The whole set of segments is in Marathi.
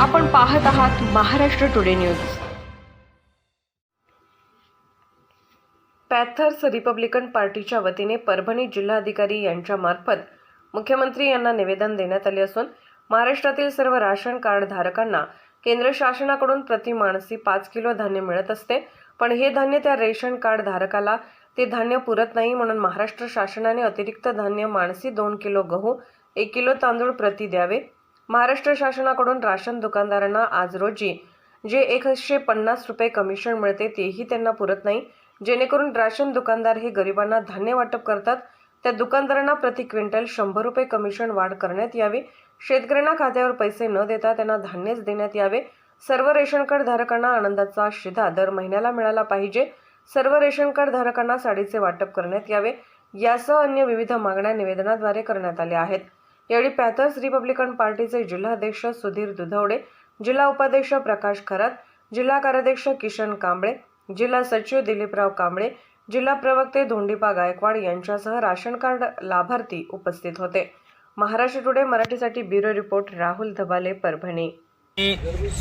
आपण पाहत आहात Maharashtra today news. Panthers republican पार्टीच्या वतीने परभणी जिल्हाधिकारी यांच्यामार्फत मुख्यमंत्री यांना निवेदन देण्यात आले असून महाराष्ट्रातील सर्व राशन कार्ड धारकांना केंद्र शासनाकडून प्रति माणसी पाच किलो धान्य मिळत असते. पण हे धान्य त्या रेशन कार्ड धारकाला ते धान्य पुरत नाही म्हणून महाराष्ट्र शासनाने अतिरिक्त धान्य माणसी दोन किलो गहू एक किलो तांदूळ प्रति द्यावे. महाराष्ट्र शासनाकडून राशन दुकानदारांना आज रोजी जे एकशे पन्नास रुपये कमिशन मिळते तेही त्यांना पुरत नाही. जेणेकरून राशन दुकानदार हे गरिबांना धान्य वाटप करतात. त्या दुकानदारांना प्रति क्विंटल शंभर रुपये कमिशन वाढ करण्यात यावी. शेतकऱ्यांना खात्यावर पैसे न देता त्यांना धान्यच देण्यात यावे. सर्व रेशन कार्ड धारकांना आनंदाचा शिधा दर महिन्याला मिळाला पाहिजे. सर्व रेशन कार्ड धारकांना साडीचे वाटप करण्यात यावे. यासह अन्य विविध मागण्या निवेदनाद्वारे करण्यात आल्या आहेत. यावेळी पॅथर्स रिपब्लिकन पार्टीचे जिल्हाध्यक्ष सुधीर दुधवडे जिल्हा उपाध्यक्ष प्रकाश खरात जिल्हा कार्याध्यक्ष किशन कांबळे जिल्हा सचिव दिलीपराव कांबळे जिल्हा प्रवक्ते धोंडीपा गायकवाड यांच्यासह राशन कार्ड लाभार्थी उपस्थित होते. महाराष्ट्र टुडे मराठीसाठी bureau report Rahul Dhabale Parbhani.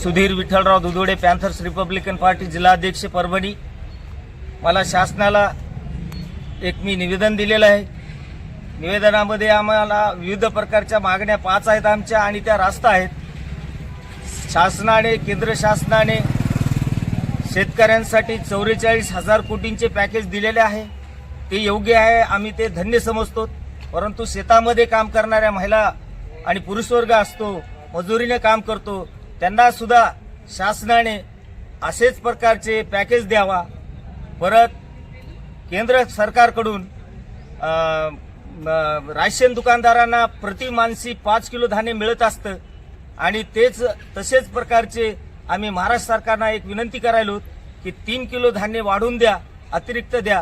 Sudhir Vitthalrao Dudhode panthers republican party जिल्हाध्यक्ष परभणी. मला शासनाला एक मी निवेदन दिलेलं आहे. निवेदनामध्ये आम्हाला विविध प्रकारच्या मागण्या पाच आहेत आमच्या आणि त्या रास्त आहेत. शासनाने केंद्र शासनाने शेतकऱ्यांसाठी चौवेचाळीस हजार कोटींचे पॅकेज दिलेले आहे. ते योग्य आहे आम्ही ते धन्य समजतो. परंतु शेतामध्ये काम करणाऱ्या महिला आणि पुरुषवर्ग असतो मजुरीने काम करतो त्यांना सुद्धा शासनाने असेच प्रकारचे पॅकेज द्यावा. परत केंद्र सरकारकडून राशन दुकानदारांना प्रति मानसी पाच किलो धान्य मिळत असतं. आणि तेच तसेच प्रकारचे आम्ही महाराष्ट्र सरकारना एक विनंती करायलो की तीन किलो धान्य वाढवून द्या अतिरिक्त द्या.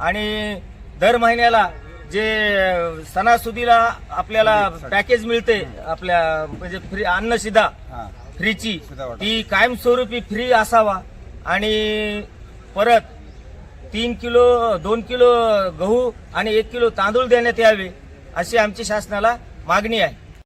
आणि दर महिन्याला जे सणासुदीला आपल्याला पॅकेज मिळते आपल्या म्हणजे फ्री अन्नशिदा फ्रीची ती कायमस्वरूपी फ्री असावा. आणि परत तीन किलो दोन किलो गहू आणि एक किलो तांदूळ देण्यात यावे अशी आमची शासनाला मागणी आहे.